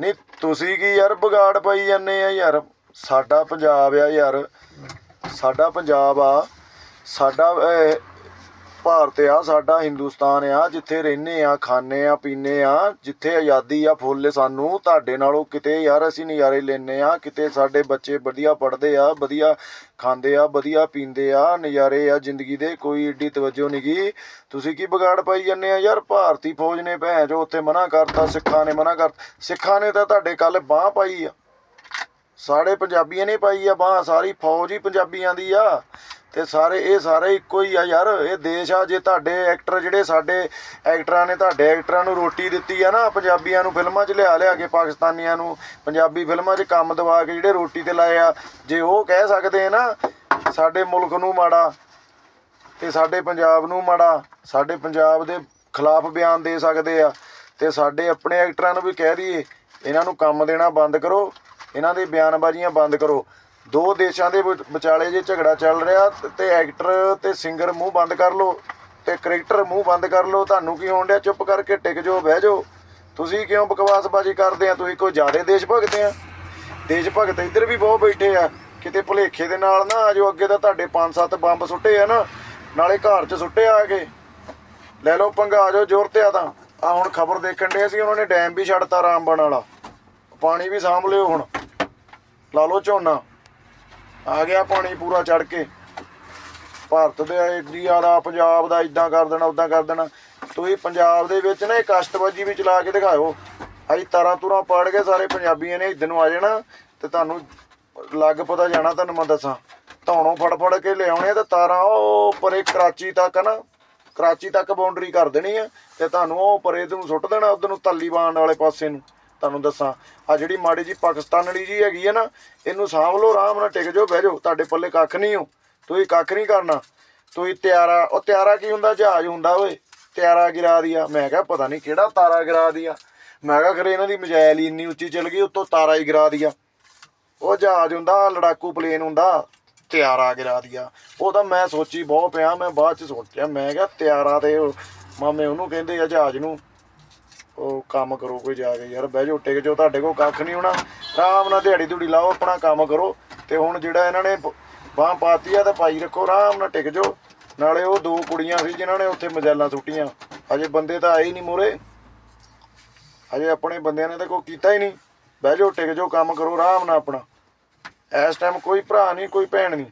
ਨਹੀਂ ਤੁਸੀਂ ਕੀ ਯਾਰ ਵਿਗਾੜ ਪਾਈ ਜਾਂਦੇ ਆ ਯਾਰ? ਸਾਡਾ ਪੰਜਾਬ ਆ ਯਾਰ। ਸਾਡਾ ਪੰਜਾਬ ਆ। ਸਾਡਾ ਭਾਰਤ ਆ, ਸਾਡਾ ਹਿੰਦੁਸਤਾਨ ਆ, ਜਿੱਥੇ ਰਹਿੰਦੇ ਆ, ਖਾਂਦੇ ਆ, ਪੀਂਦੇ ਆ, ਜਿੱਥੇ ਆਜ਼ਾਦੀ ਆ ਫੁੱਲ ਸਾਨੂੰ, ਤੁਹਾਡੇ ਨਾਲੋਂ ਕਿਤੇ ਯਾਰ ਅਸੀਂ ਨਜ਼ਾਰੇ ਲੈਨੇ ਆ, ਕਿਤੇ ਸਾਡੇ ਬੱਚੇ ਵਧੀਆ ਪੜ੍ਹਦੇ ਆ, ਵਧੀਆ ਖਾਂਦੇ ਆ, ਵਧੀਆ ਪੀਂਦੇ ਆ, ਨਜ਼ਾਰੇ ਆ, ਜ਼ਿੰਦਗੀ ਦੇ ਕੋਈ ਏਡੀ ਤਵੱਜੋ ਨਹੀਂਗੀ ਤੁਸੀਂ ਕੀ ਵਿਗਾੜ ਪਾਈ ਜਾਂਦੇ ਆ ਯਾਰ? ਭਾਰਤੀ ਫੌਜ ਨੇ ਭੈਣ ਜੋ ਉੱਥੇ ਮਨਾ ਕਰਤਾ, ਸਿੱਖਾਂ ਨੇ ਮਨਾ ਕਰ ਸਿੱਖਾਂ ਨੇ ਤਾਂ ਤੁਹਾਡੇ ਕੱਲ ਬਾਹ ਪਾਈ ਆ। ਸਾਡੇ ਪੰਜਾਬੀਆਂ ਨੇ ਪਾਈ ਆ ਬਾਹ, ਸਾਰੀ ਫੌਜ ਹੀ ਪੰਜਾਬੀਆਂ ਦੀ ਆ। ਤੇ ਸਾਰੇ, ਇਹ ਸਾਰੇ ਇੱਕੋ ਹੀ ਆ ਯਾਰ। ਇਹ ਦੇਸ਼ ਆ, ਜੇ ਤੁਹਾਡੇ ਐਕਟਰ ਜਿਹੜੇ ਸਾਡੇ ਐਕਟਰਾਂ ਨੇ, ਤੁਹਾਡੇ ਐਕਟਰਾਂ ਨੂੰ ਰੋਟੀ ਦਿੱਤੀ ਆ ਨਾ, ਪੰਜਾਬੀਆਂ ਨੂੰ ਫਿਲਮਾਂ 'ਚ ਲਿਆ ਲਿਆ ਕੇ, ਪਾਕਿਸਤਾਨੀਆਂ ਨੂੰ ਪੰਜਾਬੀ ਫਿਲਮਾਂ 'ਚ ਕੰਮ ਦਵਾ ਕੇ ਜਿਹੜੇ ਰੋਟੀ ਤੇ ਲਾਏ ਆ, ਜੇ ਉਹ ਕਹਿ ਸਕਦੇ ਆ ਨਾ, ਸਾਡੇ ਮੁਲਕ ਨੂੰ ਮਾੜਾ ਤੇ ਸਾਡੇ ਪੰਜਾਬ ਨੂੰ ਮਾੜਾ, ਸਾਡੇ ਪੰਜਾਬ ਦੇ ਖਿਲਾਫ ਬਿਆਨ ਦੇ ਸਕਦੇ ਆ, ਤੇ ਸਾਡੇ ਆਪਣੇ ਐਕਟਰਾਂ ਨੂੰ ਵੀ ਕਹਿ ਦਈਏ, ਇਹਨਾਂ ਨੂੰ ਕੰਮ ਦੇਣਾ ਬੰਦ ਕਰੋ, ਇਹਨਾਂ ਦੀ ਬਿਆਨਬਾਜ਼ੀਆਂ ਬੰਦ ਕਰੋ। ਦੋ ਦੇਸ਼ਾਂ ਦੇ ਵਿਚ- ਵਿਚਾਲੇ ਜੇ ਝਗੜਾ ਚੱਲ ਰਿਹਾ ਤੇ- ਤੇ ਐਕਟਰ ਤੇ ਸਿੰਗਰ ਮੂੰਹ ਬੰਦ ਕਰ ਲਓ ਤੇ ਕ੍ਰਿਕਟਰ ਮੂੰਹ ਬੰਦ ਕਰ ਲਓ, ਤੁਹਾਨੂੰ ਕੀ ਹੋਣ ਡਿਆ? ਚੁੱਪ ਕਰਕੇ ਟਿਕ ਜਾਓ, ਬਹਿ ਜਾਓ। ਤੁਸੀਂ ਕਿਉਂ ਬਕਵਾਸਬਾਜ਼ੀ ਕਰਦੇ ਆ? ਤੁਸੀਂ ਕੋਈ ਜ਼ਿਆਦਾ ਦੇਸ਼ ਭਗਤ ਆ? ਦੇਸ਼ ਭਗਤ ਇੱਧਰ ਵੀ ਬਹੁਤ ਬੈਠੇ ਆ। ਕਿਤੇ ਭੁਲੇਖੇ ਦੇ ਨਾਲ ਨਾ ਆਜੋ ਅੱਗੇ ਤਾਂ ਤੁਹਾਡੇ 5-7 ਬੰਬ ਸੁੱਟੇ ਆ ਨਾ। ਨਾਲੇ ਘਰ 'ਚ ਸੁੱਟੇ ਆ ਕੇ। ਲੈ ਲਓ ਪੰਗਾ, ਆ ਜਾਓ ਜ਼ੋਰ ਤੇ ਆ ਤਾਂ। ਆ ਹੁਣ ਖਬਰ ਦੇਖਣ ਦੇ ਸੀ, ਉਹਨਾਂ ਨੇ ਡੈਮ ਵੀ ਛੱਡਤਾ ਰਾਮਬਨ ਵਾਲਾ। ਪਾਣੀ ਵੀ ਸਾਂਭ ਲਿਓ ਹੁਣ। ਲਾ ਲਓ ਝੋਨਾ। ਆ ਗਿਆ ਪਾਣੀ ਪੂਰਾ ਚੜ ਕੇ। ਭਾਰਤ ਦੇ ਇੰਡੀਆ ਦਾ, ਪੰਜਾਬ ਦਾ ਇਦਾਂ ਕਰ ਦੇਣਾ ਉਦਾਂ ਕਰ ਦੇਣਾ। ਤੁਸੀਂ ਪੰਜਾਬ ਦੇ ਵਿੱਚ ਨਾ ਇਹ ਕਸ਼ਤਬਾਜੀ ਵੀ ਚਲਾ ਕੇ ਦਿਖਾਓ ਅਸੀਂ ਤਾਰਾਂ ਤੁਰਾਂ ਪਾੜ ਕੇ ਸਾਰੇ ਪੰਜਾਬੀਆਂ ਨੇ ਇੱਧਰ ਨੂੰ ਆ ਜਾਣਾ ਤੇ ਤੁਹਾਨੂੰ ਲੱਗ ਪਤਾ ਜਾਣਾ, ਤੁਹਾਨੂੰ ਮੈਂ ਦੱਸਾਂ। ਧੌਣੋਂ ਫੜ ਫੜ ਕੇ ਲਿਆਉਣੇ ਆ ਤੇ ਤਾਰਾਂ ਉਹ ਪਰੇ ਕਰਾਚੀ ਤੱਕ ਨਾ, ਕਰਾਚੀ ਤੱਕ ਬਾਉਂਡਰੀ ਕਰ ਦੇਣੀ ਆ ਤੇ ਤੁਹਾਨੂੰ ਉਹ ਪਰੇ ਨੂੰ ਸੁੱਟ ਦੇਣਾ, ਉਧਰ ਨੂੰ ਤਾਲੀਬਾਨ ਵਾਲੇ ਪਾਸੇ ਨੂੰ। ਤੁਹਾਨੂੰ ਦੱਸਾਂ। ਆ ਜਿਹੜੀ ਮਾੜੀ ਜੀ ਪਾਕਿਸਤਾਨ ਵਾਲੀ ਜੀ ਹੈਗੀ ਆ ਨਾ, ਇਹਨੂੰ ਸਾਂਭ ਲਓ, ਆਰਾਮ ਨਾਲ ਟਿਕ ਜਾਓ, ਬਹਿ ਜਾਓ। ਤੁਹਾਡੇ ਪੱਲੇ ਕੱਖ ਨਹੀਂ ਹੋ ਤੁਸੀਂ ਕੱਖ ਨਹੀਂ ਕਰਨਾ। ਤੁਸੀਂ ਤਿਆਰਾ, ਉਹ ਤਿਆਰਾ ਕੀ ਹੁੰਦਾ? ਜਹਾਜ਼ ਹੁੰਦਾ ਓਏ। ਤਿਆਰਾ ਗਿਰਾ ਦਿਆ। ਮੈਂ ਕਿਹਾ ਪਤਾ ਨਹੀਂ ਕਿਹੜਾ ਤਾਰਾ ਗਿਰਾ ਦਿਆ। ਮੈਂ ਕਿਹਾ ਖਰੇ ਇਹਨਾਂ ਦੀ ਮਜਾਇਲ ਹੀ ਇੰਨੀ ਉੱਚੀ ਚੱਲ ਗਈ, ਉੱਤੋਂ ਤਾਰਾ ਹੀ ਗਿਰਾ ਦਿਆ। ਉਹ ਜਹਾਜ਼ ਹੁੰਦਾ ਲੜਾਕੂ ਪਲੇਨ ਹੁੰਦਾ, ਤਿਆਰਾ ਗਿਰਾ ਦਿਆ। ਉਹ ਤਾਂ ਮੈਂ ਸੋਚੀ ਬਹੁਤ ਪਿਆ, ਮੈਂ ਬਾਅਦ ਚ ਸੋਚਿਆ। ਮੈਂ ਕਿਹਾ ਤਿਆਰਾ ਤੇ ਮਾਮੇ ਉਹਨੂੰ ਕਹਿੰਦੇ ਆ ਜਹਾਜ਼ ਨੂੰ ਉਹ ਕੰਮ ਕਰੋ ਕੋਈ ਜਾ ਕੇ ਯਾਰ, ਬਹਿ ਜਾਓ ਟਿਕ ਜਾਓ ਤੁਹਾਡੇ ਕੋਲ ਕੱਖ ਨਹੀਂ ਹੋਣਾ, ਆਰਾਮ ਨਾਲ ਦਿਹਾੜੀ ਧੂੜੀ ਲਾਓ, ਆਪਣਾ ਕੰਮ ਕਰੋ। ਤੇ ਹੁਣ ਜਿਹੜਾ ਇਹਨਾਂ ਨੇ ਬਾਹ ਪਾਤੀ ਆ ਤੇ ਪਾਈ ਰੱਖੋ, ਆਰਾਮ ਨਾਲ ਟਿਕ ਜਾਓ। ਨਾਲੇ ਉਹ ਦੋ ਕੁੜੀਆਂ ਸੀ ਜਿਨ੍ਹਾਂ ਨੇ ਉੱਥੇ ਮਜਾਲਾਂ ਸੁੱਟੀਆਂ। ਅਜੇ ਬੰਦੇ ਤਾਂ ਆਏ ਹੀ ਨਹੀਂ ਮੋਰੇ ਅਜੇ ਆਪਣੇ ਬੰਦਿਆਂ ਨੇ ਤਾਂ ਕੋਈ ਕੀਤਾ ਹੀ ਨਹੀਂ। ਬਹਿ ਜਾਓ, ਟਿਕ ਜਾਓ, ਕੰਮ ਕਰੋ, ਆਰਾਮ ਨਾਲ ਆਪਣਾ। ਇਸ ਟਾਈਮ ਕੋਈ ਭਰਾ ਨਹੀਂ, ਕੋਈ ਭੈਣ ਨਹੀਂ।